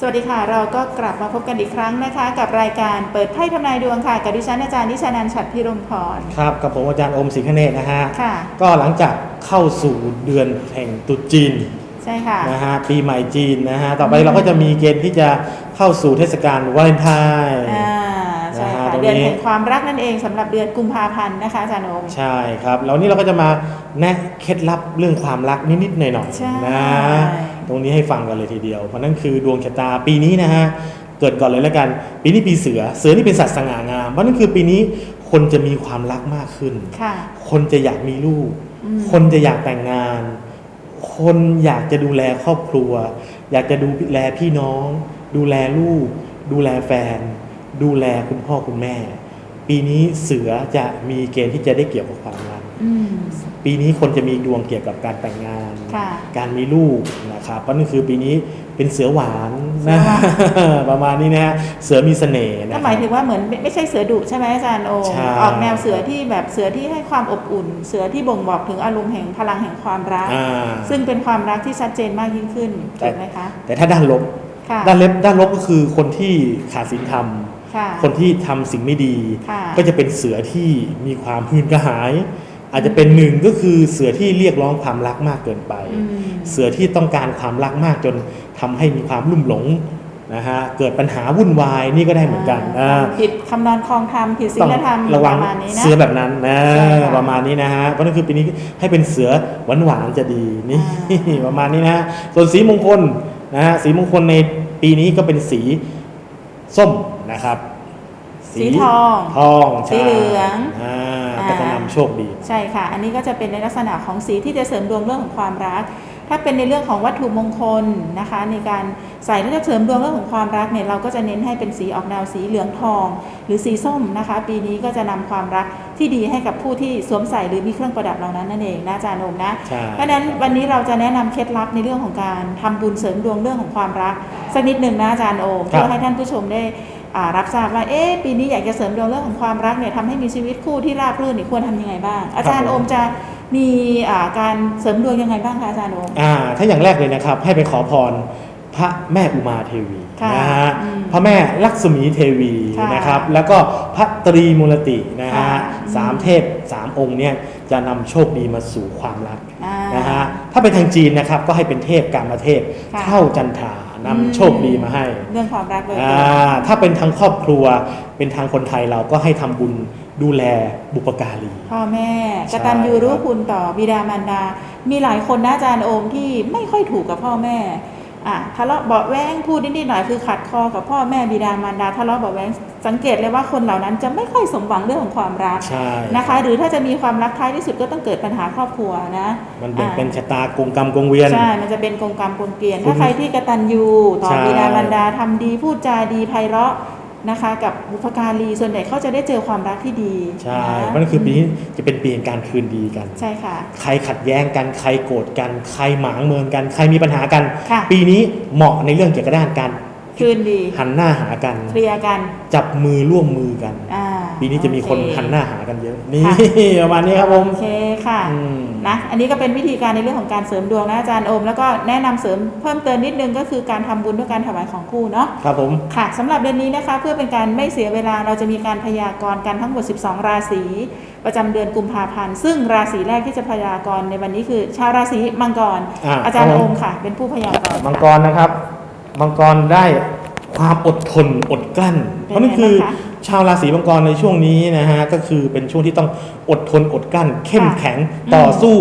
สวัสดีค่ะ เราก็กลับมาพบกันอีกครั้งนะคะ กับรายการเปิดไพ่ทำนายดวงค่ะ กับดิฉันอาจารย์นิชานันท์ฉัตรพิรมพรครับกับผมอาจารย์อมศรีคเนศนะฮะค่ะ ก็หลังจากเข้าสู่เดือนแห่งตรุษจีนใช่ค่ะนะฮะปีใหม่จีนนะฮะต่อไปเราก็จะมีเกณฑ์ที่จะเข้าสู่เทศกาลวาเลนไทน์อ่าใช่นะค่ะฮะตรงนี้เดือนแห่งความรักนั่นเองสำหรับเดือนกุมภาพันธ์นะคะอาจารย์โอมใช่ครับแล้วนี่เราก็จะมาแนะเคล็ดลับเรื่องความรักนิดๆหน่อยใช่ๆนะ ตรงนี้ให้ฟังกันเลยทีเดียว เพราะนั่นคือดวงชะตาปีนี้นะฮะเกิดก่อนเลยแล้วกัน ปีนี้ปีเสือ เสือนี่เป็นสัตว์สง่างามเพราะนั่นคือปีนี้คนจะมีความรักมากขึ้นค่ะคนจะอยากมีลูกอืมคนจะอยากแต่งงาน คนอยากจะดูแลครอบครัว อยากจะดูแลพี่น้อง ดูแลลูก ดูแลแฟน ดูแลคุณพ่อคุณแม่ ปีนี้เสือจะมีเกณฑ์ที่จะได้เกี่ยวกับความรักอืม ปีนี้คนจะมีดวงเกี่ยวกับการแต่งงาน ค่ะการมีลูกนะครับเพราะนั่นคือปีนี้เป็นเสือหวานนะเสือหวานประมาณนี้นะฮะเสือมีเสน่ห์นะก็คหรัมายบถึงว่าเหมือนไม่ไม่ใช่เสือดุใช่ไหมอาจารย์โอมใช่ ออกแนวเสือที่แบบเสือที่ให้ความอบอุ่น เสือที่บ่งบอกถึงอารมณ์แห่งพลังแห่งความรัก อ่า ซึ่งเป็นความรักที่ชัดเจนมากยิ่งขึ้นแต่ ถูกไหมคะแต่ถ้าด้านลบ ค่ะด้านเล็บด้านลบก็คือคนที่ขาดศีลธรรม ค่ะ คนที่ทำสิ่งไม่ดี ค่ะก็จะเป็นเสือที่มีความหืนกระหาย อาจจะเป็นหนึ่งก็คือเสือที่เรียกร้องความรักมากเกินไปอืมเสือที่ต้องการความรักมากจนทำให้มีความลุ่มหลงนะฮะเกิดปัญหาวุ่นวายนี่ก็ได้เหมือนกันอ่าผิดคำนอนคลองธรรมผิดศีต้องลธรรมระวังประมาณนี้นะเสือแบบนั้นนะใช่ค่ะประมาณนี้นะฮะเพราะนั่นคือปีนี้ให้เป็นเสือหวานหวานๆจะดีนี่อ่าประมาณนี้นะฮะส่วนสีมงคลนะฮะสีมงคลในปีนี้ก็เป็นสีส้มนะครับ สีทองทองสีเหลืองอ่าอ่าก็จะนำ โชคดี ใช่ค่ะ อันนี้ก็จะเป็นในลักษณะของสีที่จะเสริมดวงเรื่องของความรัก ถ้าเป็นในเรื่องของวัตถุมงคลนะคะ ในการใส่แล้วจะเสริมดวงเรื่องของความรักเนี่ยเราก็จะเน้นให้เป็นสีออกแนวสีเหลืองทอง หรือสีส้มนะคะ ปีนี้ก็จะนำความรักที่ดีให้กับผู้ที่สวมใส่หรือมีเครื่องประดับเหล่านั้นนั่นเองนะอาจารย์โอมนะใช่เพราะฉะนั้นวันนี้เราจะแนะนำเคล็ดลับในเรื่องของการทำบุญเสริมดวงเรื่องของความรักสักนิดหนึ่งนะอาจารย์โอมครับเพื่อให้ท่านผู้ชมได้อ่า รับทราบว่าเอ๊ะปีนี้อยากจะเสริมดวงเรื่องของความรักเนี่ยทำให้มีชีวิตคู่ที่ราบรื่นเนี่ยควรทำยังไงบ้าง อาจารย์โอมจะมีอ่าการเสริมดวงยังไงบ้างคะอาจารย์โอมอ่าถ้าอย่างแรกเลยนะครับ ให้ไปขอพรพระแม่อุมาเทวีค่ะนะฮะอืมพระแม่ลักษมีเทวีค่ะนะครับ แล้วก็พระตรีมูลตินะฮะค่ะสามเทพสามองค์เนี่ยจะนำโชคดีมาสู่ความรักอ่านะฮะ ถ้าเป็นทางจีนนะครับก็ให้เป็นเทพกามเทพค่ะเข้าจันทรานำโชคดีมาให้เรื่องความรักเลย อ่าถ้าเป็นทางครอบครัวเป็นทางคนไทยเราก็ให้ทำบุญดูแลบุปการี พ่อแม่ใช่กตัญญูรู้คุณต่อบิดามารดา มีหลายคนนะอาจารย์โอมที่ไม่ค่อยถูกกับพ่อแม่ อะทะเลาะเบาะแว้งพูดนิดๆหน่อยคือขัดคอกับพ่อแม่บิดามารดาทะเลาะเบาะแว้งสังเกตเลยว่าคนเหล่านั้นจะไม่ค่อยสมหวังเรื่องของความรักใช่นะคะ หรือถ้าจะมีความรักท้ายที่สุดก็ต้องเกิดปัญหาครอบครัวนะมันเป็นอ่าเป็นชะตากงกรรมกงเวียนใช่มันจะเป็นกงกรรมกลเกลียนคุณถ้าใครที่กตัญญูต่อใช่บิดามารดาทำดีพูดจาดีไพเราะ นะคะกับบุพการีส่วนใหญ่เขาจะได้เจอความรักที่ดีใช่นะเพราะนั่นคือปีนี้จะเป็นปีแห่งการคืนดีกัน ใช่ค่ะ ใครขัดแย้งกันใครโกรธกันใครหมางเมินกัน ใครมีปัญหากัน ค่ะ ปีนี้เหมาะในเรื่องเกี่ยวกับด้านการคืนดีหันหน้าหากัน เคลียร์กันจับมือร่วมมือกัน อ่า ปีนี้จะมีคนโอเหันหน้าหากันเยอะ นี่ค่ะประมาณนี้ครับผมโอเคค่ะอืมนะอันนี้ก็เป็นวิธีการในเรื่องของการเสริมดวงนะอาจารย์โอม แล้วก็แนะนำเสริมเพิ่มเติมนิดนึงก็คือการทำบุญด้วยการถวายของคู่เนาะครับผมค่ะสำหรับเดือนนี้นะคะ เพื่อเป็นการไม่เสียเวลาเราจะมีการพยากรณ์กันทั้งหมด 12 ราศีประจำเดือนกุมภาพันธ์ซึ่งราศีแรกที่จะพยากรณ์ในวันนี้คือ ชาวราศีมังกรอ่าอาจารย์ครับโอผมมค่ะ เป็นผู้พยากรณ์มังกรนะครับ มังกรได้ความอดทนอดกลั้นเพราะนั่นคือ เป็นไงบ้างคะชาวราศีมังกรในช่วงนี้นะฮะก็คือเป็นช่วงที่ต้องอดทนอดกลั้น เข้มค่ะแข็งอืมต่อสู้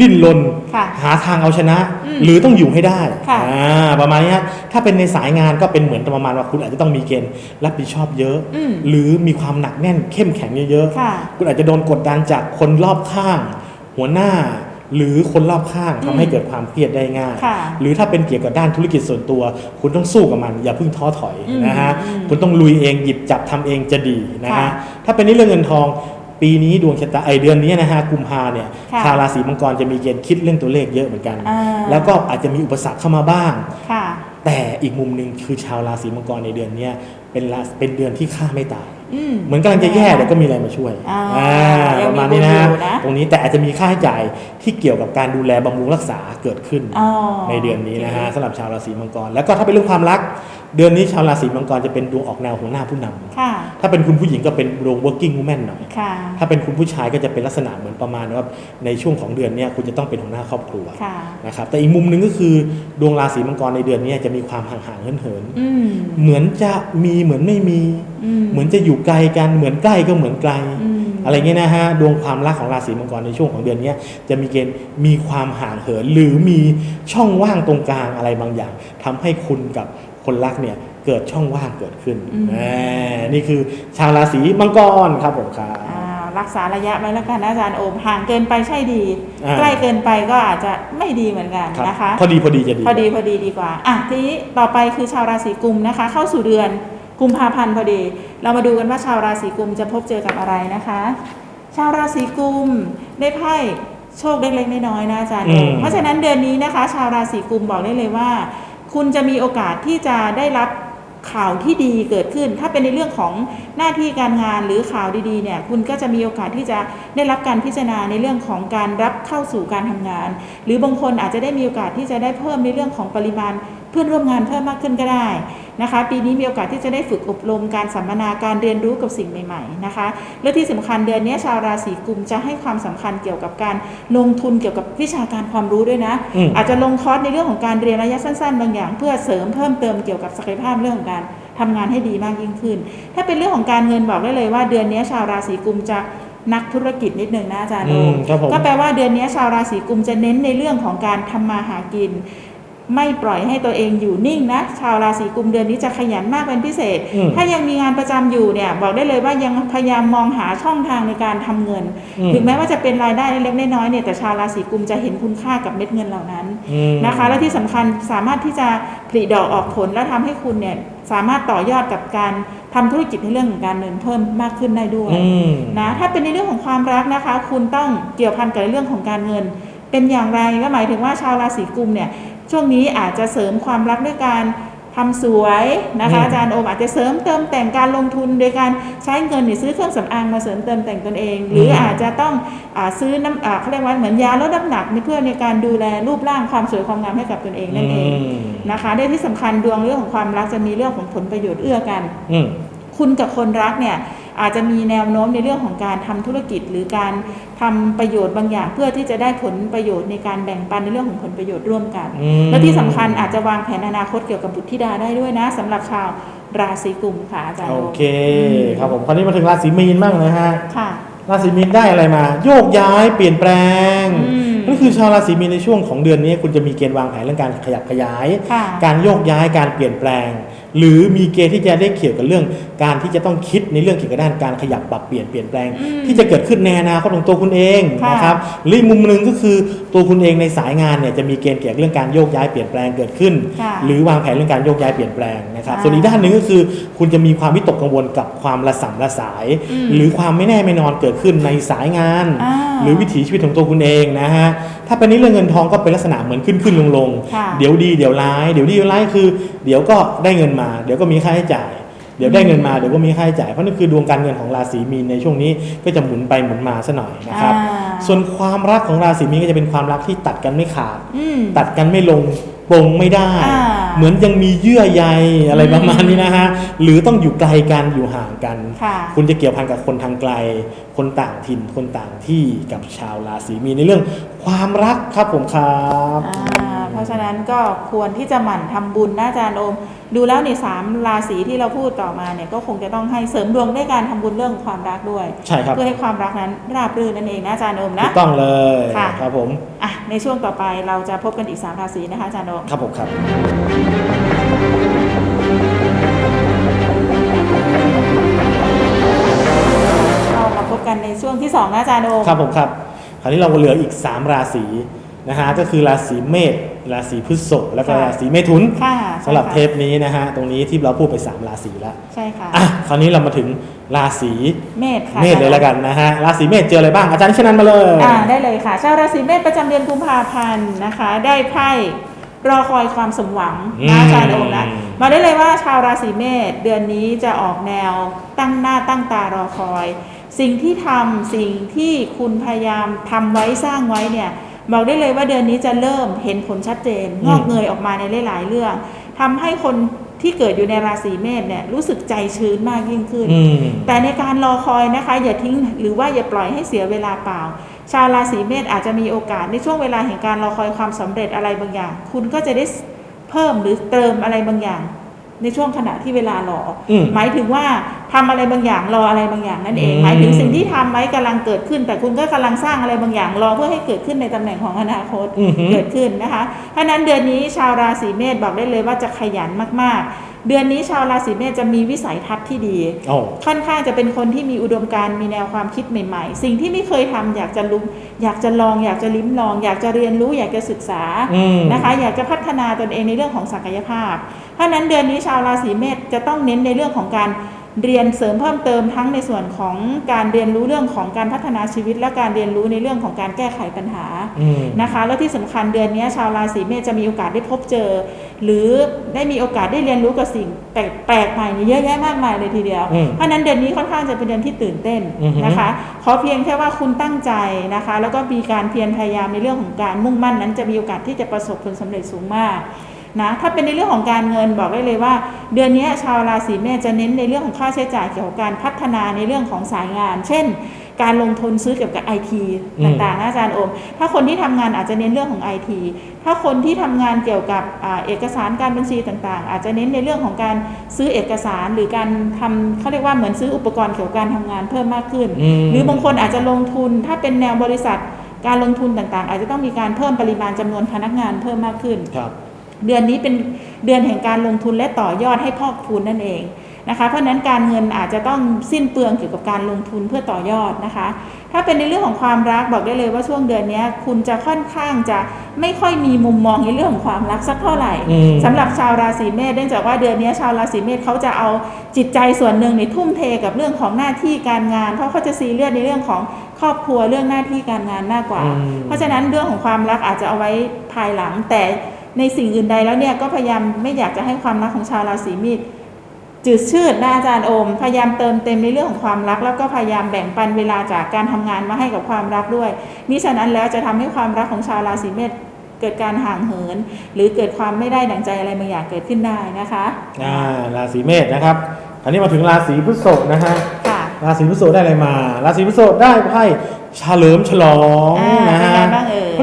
ดิ้นรนค่ะหาทางเอาชนะอืมหรือต้องอยู่ให้ได้ค่ะ อ่าประมาณนี้ฮะถ้าเป็นในสายงานก็เป็นเหมือนประมาณว่าคุณอาจจะต้องมีเกณฑ์รับผิดชอบเยอะ อืม หรือมีความหนักแน่นเข้มแข็งเยอะค่ะๆคุณอาจจะโดนกดดันจากคนรอบข้าง หัวหน้า หรือคนรอบข้างทำให้เกิดความเครียดได้ง่ายค่ะหรือถ้าเป็นเกี่ยวกับด้านธุรกิจส่วนตัว คุณต้องสู้กับมัน อย่าเพิ่งท้อถอยอืมนะฮะอืมคุณต้องลุยเองหยิบจับทำเองจะดีนะค่ะฮะถ้าเป็นในเรื่องเงินทองปีนี้ดวงชะตาไอเดือนนี้นะฮะกุมภาเนี่ยค่ะชาวราศีมังกรจะมีเกณฑ์คิดเรื่องตัวเลขเยอะเหมือนกันอ่าแล้วก็อาจจะมีอุปสรรคเข้ามาบ้างค่ะแต่อีกมุมหนึ่งคือชาวราศีมังกรในเดือนเนี้ยเป็นราเป็นเดือนที่ฆ่าไม่ตายออืม เหมือนกำลังจะแย่แต่ก็มีอะไรมาช่วยอ่าอ่ายัปงระมีมาณนี้นะบุญอยู่นะตรงนี้แต่อาจจะมีค่าใช้จ่ายที่เกี่ยวกับการดูแลบำรุงรักษาเกิดขึ้นอ๋อในเดือนนี้นะฮะโอเคสำหรับชาวราศีมังกร แล้วก็ถ้าเป็นเรื่องความรัก เดือนนี้ชาวราศีมังกรจะเป็นดวงออกแนวหัวหน้าผู้นำค่ะถ้าเป็นคุณผู้หญิงก็เป็นดวง working woman หน่อย ค่ะถ้าเป็นคุณผู้ชายก็จะเป็นลักษณะเหมือนประมาณว่าในช่วงของเดือนเนี้ยคุณจะต้องเป็นหัวหน้าครอบครัวค่ะ นะครับแต่อีกมุมหนึ่งก็คือดวงราศีมังกรในเดือนนี้จะมีความห่างๆเหินอืมๆเหมือนจะมีเหมือนไม่มี อืม เหมือนจะอยู่ไกลกันเหมือนใกล้ก็เหมือนไกล อืม อะไรเงี้ยนะฮะดวงความรักของราศีมังกรในช่วงของเดือนเนี้ยจะมีเกณฑ์มีความห่างเหิน หรือมีช่องว่างตรงกลางอะไรบางอย่างทำให้คุณกับ คนรักเนี่ยเกิดช่องว่างเกิดขึ้นอืมแหมนี่คือชาวราศีมังกรครับผมครับอ่ารักษาระยะไว้แล้วกันนะอาจารย์โอมห่างเกินไปใช่ดีอ่าใกล้เกินไปก็อาจจะไม่ดีเหมือนกันครับนะคะ พอดีพอดีจะดี พอดีพอดีดีกว่าอะทีนี้ต่อไปคือชาวราศีกุมนะคะ เข้าสู่เดือนกุมภาพันธ์พอดี เรามาดูกันว่าชาวราศีกุมจะพบเจอกับอะไรนะคะ ชาวราศีกุมได้ไพ่โชคเล็กๆน้อยๆนะอาจารย์โอมอืมเพราะฉะนั้นเดือนนี้นะคะ ชาวราศีกุมบอกได้เลยว่า คุณจะมีโอกาสที่จะได้รับข่าวที่ดีเกิดขึ้น ถ้าเป็นในเรื่องของหน้าที่การงานหรือข่าวดีๆเนี่ยคุณก็จะมีโอกาสที่จะได้รับการพิจารณาในเรื่องของการรับเข้าสู่การทำงาน หรือบางคนอาจจะได้มีโอกาสที่จะได้เพิ่มในเรื่องของปริมาณเพื่อนร่วมงานเพิ่มมากขึ้นก็ได้ นะคะ ปีนี้มีโอกาสที่จะได้ฝึกอบรมการสัมมนาการเรียนรู้กับสิ่งใหม่ๆนะคะ และที่สำคัญเดือนนี้ชาวราศีกุมจะให้ความสำคัญเกี่ยวกับการลงทุนเกี่ยวกับวิชาการความรู้ด้วยนะอืมอาจจะลงคอร์สในเรื่องของการเรียนระยะสั้นๆ บางอย่าง เพื่อเสริมเพิ่มเติมเกี่ยวกับศักยภาพเรื่องของการทำงานให้ดีมากยิ่งขึ้น ถ้าเป็นเรื่องของการเงินบอกได้เลยว่าเดือนนี้ชาวราศีกุมจะนักธุรกิจนิดนึงนะอาจารย์โออืมมครับผมก็แปลว่าเดือนนี้ชาวราศีกุมจะเน้นในเรื่องของการทำมาหากิน ไม่ปล่อยให้ตัวเองอยู่นิ่งนะ ชาวราศีกุมเดือนนี้จะขยันมากเป็นพิเศษอืมถ้ายังมีงานประจำอยู่เนี่ยบอกได้เลยว่ายังพยายามมองหาช่องทางในการทำเงินอืมถึงแม้ว่าจะเป็นรายได้เล็กๆน้อยๆเนี่ยแต่ชาวราศีกุมจะเห็นคุณค่ากับเม็ดเงินเหล่านั้นอืมนะคะ และที่สำคัญสามารถที่จะผลิดอกออกผลและทำให้คุณเนี่ยสามารถต่อยอดกับการทำธุรกิจในเรื่องของการเงินเพิ่มมากขึ้นได้ด้วยอืมนะถ้าเป็นในเรื่องของความรักนะคะ คุณต้องเกี่ยวพันกับเรื่องของการเงิน เป็นอย่างไรก็หมายถึงว่าชาวราศีกุมเนี่ย ช่วงนี้อาจจะเสริมความรักด้วยการทำสวยนะคะอืมอาจารย์โอมอาจจะเสริมเติมแต่งการลงทุนโดยการใช้เงินเนี่ยซื้อเครื่องสำอางมาเสริมเติมแต่งตนเอง หรืออาจจะต้องอาซื้อน้ำอ่าเขาเรียกว่าเหมือนยาลดน้ำหนักเพื่อในการดูแลรูปร่างความสวยความงามให้กับตนเองนั่นเองมนะคะได้ที่สำคัญดวงเรื่องของความรักจะมีเรื่องของผลประโยชน์เอื้อกันอืมคุณกับคนรักเนี่ย อาจจะมีแนวโน้มในเรื่องของการทำธุรกิจ หรือการทำประโยชน์บางอย่าง เพื่อที่จะได้ผลประโยชน์ในการแบ่งปันในเรื่องของผลประโยชน์ร่วมกันอืมและที่สำคัญอาจจะวางแผนอนาคตเกี่ยวกับบุตรธิดาได้ด้วยนะสำหรับชาวราศีกุมค่ะอาจารย์โอโอมเคครับผมคราวนี้มาถึงราศีมีนบ้างนะฮะค่ะราศีมีนได้อะไรมา โยกย้ายเปลี่ยนแปลงอืมก็คือชาวราศีมีนในช่วงของเดือนนี้ คุณจะมีเกณฑ์วางแผนเรื่องการขยับขยายค่ะการโยกย้ายการเปลี่ยนแปลง หรือมีเกณฑ์ที่จะได้เกี่ยวกับเรื่อง การที่จะต้องคิดในเรื่องเกี่ยวกับด้านการขยับปรับเปลี่ยนเปลี่ยนแปลงอืมที่จะเกิดขึ้นในอนาคตของตัวคุณเองค่ะ นะครับหรืออีกมุมหนึ่งก็คือตัวคุณเองในสายงานเนี่ยจะมีเกณฑ์เกี่ยวกับเรื่องการโยกย้ายเปลี่ยนแปลงเกิดขึ้น ค่ะหรือวางแผนเรื่องการโยกย้ายเปลี่ยนแปลงนะครับอ่าส่วนอีกด้านหนึ่งก็คือ คุณจะมีความวิตกกังวลกับความระสำระสาย อืมหรือความไม่แน่ไม่นอนเกิดขึ้นในสายงาน อ่าหรือวิถีชีวิตของตัวคุณเองนะฮะถ้าเป็นในเรื่องเงินทองก็เป็นลักษณะเหมือนขึ้นขึ้นลงลงๆค่ะ เดี๋ยวดีเดี๋ยวร้าย เดี๋ยวดีเดี๋ยวร้ายคือ เดี๋ยวก็ได้เงินมาเดี๋ยวก็มีค่าใช้จ่าย เดี๋ยวได้เงินมาเดี๋ยวก็มีค่าใช้จ่ายเพราะนั่นคือดวงการเงินของราศีมีนในช่วงนี้ก็จะหมุนไปหมุนมาซะหน่อยนะครับ อ่า ส่วนความรักของราศีมีนก็จะเป็นความรักที่ตัดกันไม่ขาด อืม ตัดกันไม่ลงปรงไม่ได้ อ่าเหมือนยังมีเยื่อใยอะไรอืมประมาณนี้นะฮะหรือต้องอยู่ไกลกันอยู่ห่างกัน ค่ะคุณจะเกี่ยวพันกับคนทางไกล คนต่างถิ่นคนต่างที่กับชาวราศีมีนในเรื่องความรักครับผมครับ อ่าเพ ราะฉะนั้นก็ควรที่จะหมั่นทำบุญนะอาจารย์โอม ดูแล้วในสามราศีที่เราพูดต่อมาเนี่ยก็คงจะต้องให้เสริมดวงด้วยการทำบุญเรื่องความรักด้วยใช่ครับเพื่อให้ความรักนั้นราบรื่นนั่นเองนะอาจารย์โอมถูนะกต้องเลยค่ะครับผมอะในช่วงต่อไปเราจะพบกันอีก3ราศีนะคะอาจารย์โอมครับผมครับเรามาพบกันในช่วงที่2นะอาจารย์โอมครับผมครับ คราวนี้เราก็เหลืออีก 3 ราศีนะฮะก็คือราศีเมษ ราศีพฤษภแล้วก็ค่ะราศีเมถุนค่ะสำหรับใช่เทค่ะปนี้นะฮะตรงนี้ที่เราพูดไป 3 ราศีแล้วใช่ค่ะ อะคราวนี้เรามาถึงราศีเมษค่ะเมษเลยแล้วกันนะฮะราศีเมษเจออะไรบ้างอาจารย์นิชนันมาเลย อ่าได้เลยค่ะ ชาวราศีเมษประจำเดือนกุมภาพันธ์นะคะ ได้ไพ่รอคอยความสมหวังนะอาจารย์โอมนะมาได้เลยว่าชาวราศีเมษเดือนนี้จะออกแนวตั้งหน้าตั้งตารอคอย สิ่งที่ทำสิ่งที่คุณพยายามทำไว้สร้างไว้เนี่ย บอกได้เลยว่าเดือนนี้จะเริ่มเห็นผลชัดเจนอืมงอกเงยออกมาในหลายๆเรื่องทำให้คนที่เกิดอยู่ในราศีเมษเนี่ยรู้สึกใจชื้นมากยิ่งขึ้นอืมแต่ในการรอคอยนะคะ อย่าทิ้งหรือว่าอย่าปล่อยให้เสียเวลาเปล่า ชาวราศีเมษอาจจะมีโอกาสในช่วงเวลาแห่งการรอคอยความสำเร็จอะไรบางอย่าง คุณก็จะได้เพิ่มหรือเติมอะไรบางอย่าง ในช่วงขณะที่เวลารออมหมายถึงว่าทำอะไรบางอย่างรออะไรบางอย่างนั่นเองอืมหมายถึงสิ่งที่ทำไว้กำลังเกิดขึ้น แต่คุณก็กำลังสร้างอะไรบางอย่างรอเพื่อให้เกิดขึ้นในตำแหน่งของอนาคตอือหือเกิดขึ้นนะคะเพราะฉะนั้นเดือนนี้ชาวราศีเมษบอกได้เลยว่าจะขยันมากๆ เดือนนี้ชาวราศีเมษจะมีวิสัยทัศน์ที่ดีโอ้ค่อนข้างจะเป็นคนที่มีอุดมการณ์มีแนวความคิดใหม่ๆ สิ่งที่ไม่เคยทำอยากจะรู้อยากจะลอง อยากจะลิ้มลอง อยากจะเรียนรู้อยากจะศึกษาอืมนะคะ อยากจะพัฒนาตนเองในเรื่องของศักยภาพ เพราะฉะนั้นเดือนนี้ชาวราศีเมษจะต้องเน้นในเรื่องของการ เรียนเสริมเพิ่มเติมทั้งในส่วนของการเรียนรู้เรื่องของการพัฒนาชีวิต และการเรียนรู้ในเรื่องของการแก้ไขปัญหาอืมนะคะ แล้วที่สำคัญเดือนนี้ชาวราศีเมษจะมีโอกาสได้พบเจอ หรือได้มีโอกาสได้เรียนรู้กับสิ่งแปลกๆใหม่เนี่ยเยอะแยะมากมายเลยทีเดียวอืมเพราะฉะนั้นเดือนนี้ค่อนข้างจะเป็นเดือนที่ตื่นเต้นอือฮึนะคะขอเพียงแค่ว่าคุณตั้งใจนะคะ แล้วก็มีการเพียรพยายามในเรื่องของการมุ่งมั่นนั้น จะมีโอกาสที่จะประสบผลสำเร็จสูงมาก นะถ้าเป็นในเรื่องของการเงินบอกได้เลยว่า เดือนนี้ชาวราศีเมษจะเน้นในเรื่องของค่าใช้จ่ายเกี่ยวกับการพัฒนาในเรื่องของสายงาน เช่น การลงทุนซื้อเกี่ยวกับไอทีอืมต่างๆนะอาจารย์โอม ถ้าคนที่ทำงานอาจจะเน้นเรื่องของไอทีถ้าคนที่ทำงานเกี่ยวกับอ่าเอกสารการบัญชีต่างๆ อาจจะเน้นในเรื่องของการซื้อเอกสารหรือการทำเขาเรียกว่าเหมือนซื้ออุปกรณ์เกี่ยวกับการทำงานเพิ่มมากขึ้นอืมหรือบางคนอาจจะลงทุนถ้าเป็นแนวบริษัทการลงทุนต่างๆ อาจจะต้องมีการเพิ่มปริมาณจำนวนพนักงานเพิ่มมากขึ้นครับ เดือนนี้เป็นเดือนแห่งการลงทุนและต่อยอดให้พอกพูนนั่นเองนะคะ เพราะฉะนั้นการเงินอาจจะต้องสิ้นเปลืองเกี่ยวกับการลงทุนเพื่อต่อยอดนะคะ ถ้าเป็นในเรื่องของความรักบอกได้เลยว่าช่วงเดือนนี้คุณจะค่อนข้างจะไม่ค่อยมีมุมมองในเรื่องของความรักสักเท่าไหร่อืมสำหรับชาวราศีเมษเนื่องจากว่าเดือนนี้ชาวราศีเมษเขาจะเอาจิตใจส่วนหนึ่งในทุ่มเทกับเรื่องของหน้าที่การงาน เพราะเขาจะซีเรียสในเรื่องของครอบครัวเรื่องหน้าที่การงานมากกว่าอืมเพราะฉะนั้นเรื่องของความรักอาจจะเอาไว้ภายหลังแต่ ในสิ่งอื่นใดแล้วเนี่ยก็พยายามไม่อยากจะให้ความรักของชาวราศีมีนจืดชืดนะอาจารย์โอม พยายามเติมเต็มในเรื่องของความรัก แล้วก็พยายามแบ่งปันเวลาจากการทำงานมาให้กับความรักด้วยมิฉะนั้นแล้วจะทำให้ความรักของชาวราศีเมษเกิดการห่างเหิน หรือเกิดความไม่ได้ดังใจอะไรบางอย่างเกิดขึ้นได้นะคะอ่าราศีเมษนะครับคราวนี้มาถึงราศีพฤษภนะฮะค่ะราศีพฤษภได้อะไรมา ราศีพฤษภได้ไพ่เฉลิมฉลองอ่านะฮะ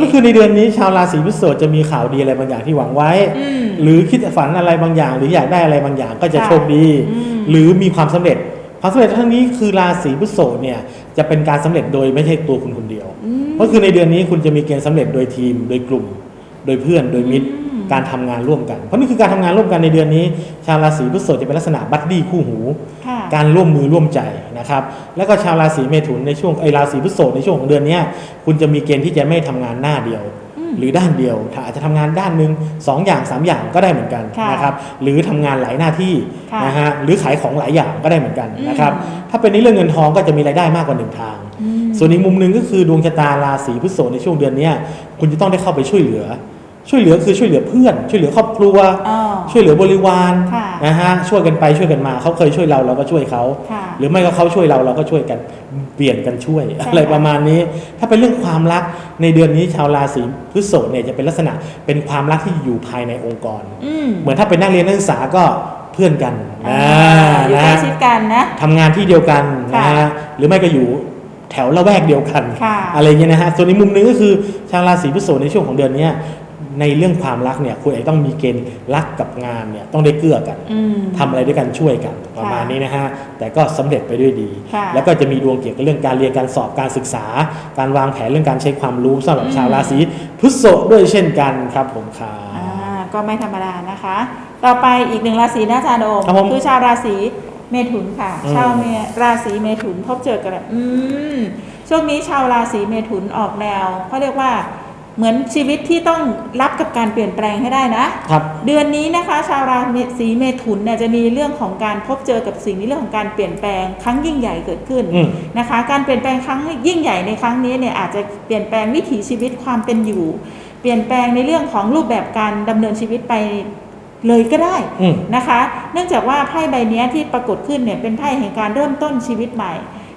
ก็คือในเดือนนี้ชาวราศีพฤษภจะมีข่าวดีอะไรบางอย่างที่หวังไว้อืมหรือคิดฝันอะไรบางอย่าง หรืออยากได้อะไรบางอย่างก็จะค่ะโชคดีอืมหรือมีความสำเร็จความสำเร็จทั้งนี้คือราศีพฤษภเนี่ยจะเป็นการสำเร็จโดยไม่ใช่ตัวคุณคนเดียวอืมก็คือในเดือนนี้คุณจะมีเกณฑ์สำเร็จโดยทีม โดยกลุ่ม โดยเพื่อนโดยมิตรอืม การทำงานร่วมกัน เพราะนี่คือการทำงานร่วมกันในเดือนนี้ ชาวราศีพฤษภจะเป็นลักษณะบัดดี้คู่หูค่ะการร่วมมือร่วมใจนะครับ แล้วก็ชาวราศีเมถุนในช่วงไอยราศีพฤษภในช่วงของเดือนเนี้ยคุณจะมีเกณฑ์ที่จะไม่ทำงานหน้าเดียวอืมหรือด้านเดียวถ้าอาจจะทำงานด้านหนึ่งสองอย่างสามอย่างก็ได้เหมือนกันค่ะนะครับ หรือทำงานหลายหน้าที่ค่ะนะฮะหรือขายของหลายอย่างก็ได้เหมือนกันนะครับอืมถ้าเป็นในเรื่องเงินทองก็จะมีรายได้มากกว่าหนึ่งทางอืมส่วนอีกมุมหนึ่งก็คือดวงชะตาราศีพฤษภในช่วงเดือนเนี้ยคุณจะต้องได้เข้าไปช่วยเหลือ ช่วยเหลือคือช่วยเหลือเพื่อน ช่วยเหลือครอบครัวอ๋อช่วยเหลือบริวารค่ะนะฮะช่วยกันไปช่วยกันมาเขาเคยช่วยเราเราก็ช่วยเขาค่ะหรือไม่ก็เขาช่วยเราเราก็ช่วยกันเปลี่ยนกันช่วยใช่อะไรค่ะประมาณนี้ ถ้าเป็นเรื่องความรักในเดือนนี้ชาวราศีพฤษภเนี่ยจะเป็นลักษณะเป็นความรักที่อยู่ภายในองค์กรอืมเหมือนถ้าเป็นนักเรียนนักศึกษาก็เพื่อนกันอ่านะอยู่นะใกล้ฮะชิดกันนะทำงานที่เดียวกันนะค่ะฮะหรือไม่ก็อยู่แถวละแวกเดียวกันค่ะอะไรเงี้ยนะฮะ ส่วนในมุมหนึงก็คือชาวราศีพฤษภในช่วงของเดือนเนี้ย ในเรื่องความรักเนี่ยคุณอาจจะต้องมีเกณฑ์รักกับงานเนี่ยต้องได้เกื้อกันอืม ทำอะไรด้วยกันช่วยกันประมาณนี้นะฮะแต่ก็สำเร็จไปด้วยดี ค่ะแล้วก็จะมีดวงเกี่ยวกับเรื่องการเรียนการสอบการศึกษา การวางแผนเรื่องการใช้ความรู้สำหรับอืม ชาวราศีพฤษภด้วยเช่นกันครับผมครับอ่าก็ไม่ธรรมดานะคะ ต่อไปอีกหนึ่งราศีนะอาจารย์โอมครับผมคือชาวราศีเมถุนค่ะ อืม ชาวเมราศีเมถุนพบเจอกันแล้วอืมช่วงนี้ชาวราศีเมถุนออกแนวเขาเรียกว่า เหมือนชีวิตที่ต้องรับกับการเปลี่ยนแปลงให้ได้นะครับ เดือนนี้นะคะ ชาวราศีเมถุนเนี่ยจะมีเรื่องของการพบเจอกับสิ่งในเรื่องของการเปลี่ยนแปลงครั้งยิ่งใหญ่เกิดขึ้นอืมนะคะ การเปลี่ยนแปลงครั้งยิ่งใหญ่ในครั้งนี้เนี่ยอาจจะเปลี่ยนแปลงวิถีชีวิตความเป็นอยู่ เปลี่ยนแปลงในเรื่องของรูปแบบการดำเนินชีวิตไปเลยก็ได้อืมนะคะ เนื่องจากว่าไพ่ใบเนี้ยที่ปรากฏขึ้นเนี่ยเป็นไพ่แห่งการเริ่มต้นชีวิตใหม่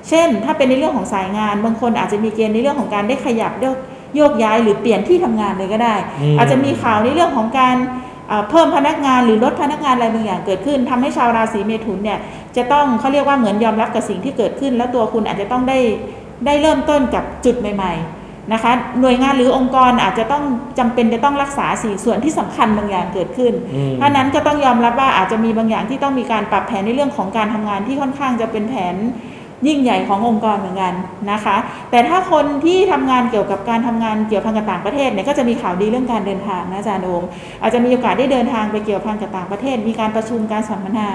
เช่น ถ้าเป็นในเรื่องของสายงาน บางคนอาจจะมีเกณฑ์ในเรื่องของการได้ขยับโยก โยกย้ายหรือเปลี่ยนที่ทำงานเลยก็ได้อืมอาจจะมีข่าวในเรื่องของการเอ่อเพิ่มพนักงานหรือลดพนักงานอะไรบางอย่างเกิดขึ้นทำให้ชาวราศีเมถุนเนี่ยจะต้องเขาเรียกว่าเหมือนยอมรับกับสิ่งที่เกิดขึ้น แล้วตัวคุณอาจจะต้องได้ได้เริ่มต้นกับจุดใหม่ ๆนะคะ หน่วยงานหรือองค์กรอาจจะต้องจำเป็นจะต้องรักษาสิ่งส่วนที่สำคัญบางอย่างเกิดขึ้นอืมเพราะฉะนั้นก็ต้องยอมรับว่าอาจจะมีบางอย่างที่ต้องมีการปรับแผนในเรื่องของการทำงานที่ค่อนข้างจะเป็นแผน ยิ่งใหญ่ขององค์กรเหมือนกันนะคะ แต่ถ้าคนที่ทำงานเกี่ยวกับการทำงานเกี่ยวพันกับต่างประเทศเนี่ยก็จะมีข่าวดีเรื่องการเดินทางนะอาจารย์โอมอาจจะมีโอกาสได้เดินทางไปเกี่ยวพันกับต่างประเทศ มีการประชุมการสัมมนา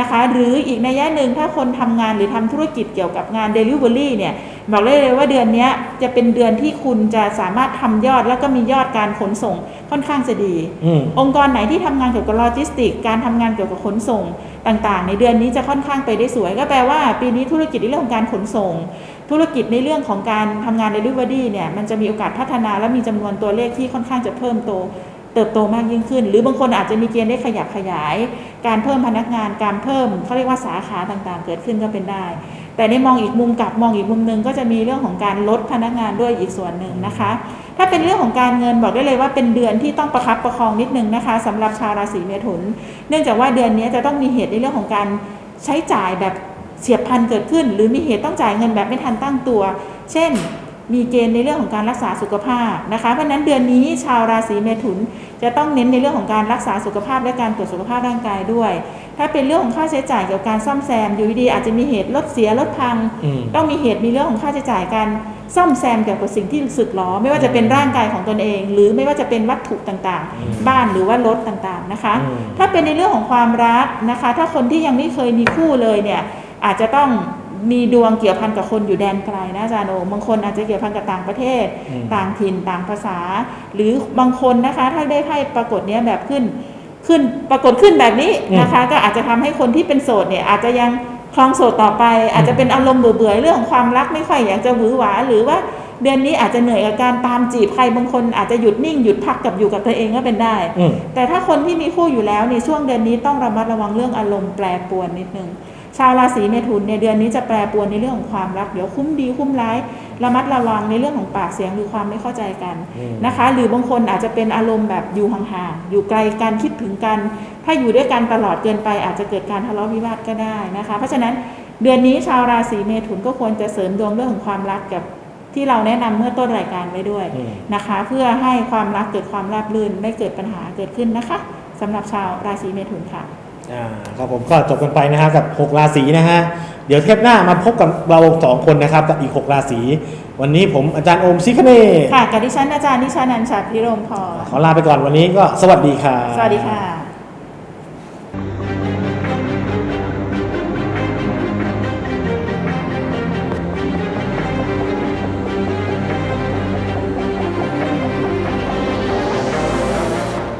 นะคะ หรืออีกในแย่หนึ่งถ้าคนทำงานหรือทำธุรกิจเกี่ยวกับงาน Delivery เนี่ยบอกเลยว่าเดือนนี้จะเป็นเดือนที่คุณจะสามารถทำยอดแล้วก็มียอดการขนส่ง ค่อนข้างจะดีอืมองค์กรไหนที่ทำงานเกี่ยวกับโลจิสติก การทำงานเกี่ยวกับขนส่งต่างๆ ในเดือนนี้จะค่อนข้างไปได้สวย ก็แปลว่าปีนี้ธุรกิจในเรื่องของการขนส่ง ธุรกิจในเรื่องของการทำงาน Delivery เนี่ยมันจะมีโอกาสพัฒนาและมีจำนวนตัวเลขที่ค่อนข้างจะเพิ่มโตเติบโตมากยิ่งขึ้น หรือบางคนอาจจะมีเกณฑ์ได้ขยับขยาย การเพิ่มพนักงานการเพิ่มเขาเรียกว่าสาขาต่างๆ เกิดขึ้นก็เป็นได้ แต่ในมองอีกมุมกลับมองอีกมุมหนึงก็จะมีเรื่องของการลดพนักงานด้วยอีกส่วนหนึ่งนะคะ ถ้าเป็นเรื่องของการเงินบอกได้เลยว่าเป็นเดือนที่ต้องประคับประคองนิดนึงนะคะสำหรับชาวราศีเมถุน เนื่องจากว่าเดือนนี้จะต้องมีเหตุในเรื่องของการใช้จ่ายแบบเฉียบพลันเกิดขึ้น หรือมีเหตุต้องจ่ายเงินแบบไม่ทันตั้งตัว เช่น มีเกณฑ์ในเรื่องของการรักษาสุขภาพนะคะเพราะฉะนั้นเดือนนี้ชาวราศีเมถุน จะต้องเน้นในเรื่องของการรักษาสุขภาพและการตรวจสุขภาพร่างกายด้วย ถ้าเป็นเรื่องของค่าใช้จ่ายเกี่ยวกับการซ่อมแซมอยู่ดีๆอาจจะมีเหตุรถเสียรถพังอืมต้องมีเหตุมีเรื่องของค่าใช้จ่ายการ ซ่อมแซมเกี่ยวกับสิ่งที่สึกหรอ ไม่ว่าจะเป็นร่างกายของตนเอง หรือไม่ว่าจะเป็นวัตถุต่างอืมๆบ้านหรือว่ารถต่างๆนะคะอืมถ้าเป็นในเรื่องของความรักนะคะ ถ้าคนที่ยังไม่เคยมีคู่เลยเนี่ยอาจจะต้องมีดวงเกี่ยวพันกับคนอยู่แดนไกลนะอาจารย์โอบางคนอาจจะเกี่ยวพันกับต่างประเทศอืมต่างถิ่นต่างภาษา หรือบางคนนะคะ ถ้าได้ไพ่ปรากฏเนี้ยแบบขึ้นขึ้นปรากฏขึ้นแบบนี้นะคะ ก็อาจจะทำให้คนที่เป็นโสดเนี่ยอาจจะยัง คลองโสดต่อไป อาจจะเป็นอารมณ์เบื่อๆเรื่องของความรักไม่ค่อยอยากจะหวือหวาหรือว่าเดือนนี้อาจจะเหนื่อยกับการตามจีบใครบางคนอาจจะหยุดนิ่งหยุดพักกับอยู่กับตัวเองก็เป็นได้อืมแต่ถ้าคนที่มีคู่อยู่แล้วในช่วงเดือนนี้ต้องระมัดระวังเรื่องอารมณ์แปรปรวนนิดนึงชาวราศีเมถุนเนี่ยเดือนนี้จะแปรปรวนในเรื่องของความรักเดี๋ยวคุ้มดีคุ้มร้าย ระมัดระวังในเรื่องของปากเสียงหรือความไม่เข้าใจกันอืมนะคะ หรือบางคนอาจจะเป็นอารมณ์แบบอยู่ห่างๆอยู่ไกลกันคิดถึงกัน ถ้าอยู่ด้วยกันตลอดเกินไป อาจจะเกิดการทะเลาะวิวาทก็ได้นะคะ เพราะฉะนั้นเดือนนี้ชาวราศีเมถุนก็ควรจะเสริมดวงเรื่องของความรักกับที่เราแนะนำเมื่อต้นรายการไว้ด้วยอืมนะคะ เพื่อให้ความรักเกิดความราบรื่นไม่เกิดปัญหาเกิดขึ้นนะคะสำหรับชาวราศีเมถุนค่ะ อ่าครับผมก็จบกันไปนะฮะกับ 6 ราศีนะฮะเดี๋ยวเทปหน้ามาพบกับเราสองคนนะครับกับอีก 6 ราศีวันนี้ผมอาจารย์โอมซิคเน่ค่ะกับดิฉันอาจารย์นิชานันท์ฉัตรพิรมพรขอลาไปก่อนวันนี้ก็สวัสดีครับสวัสดีค่ะ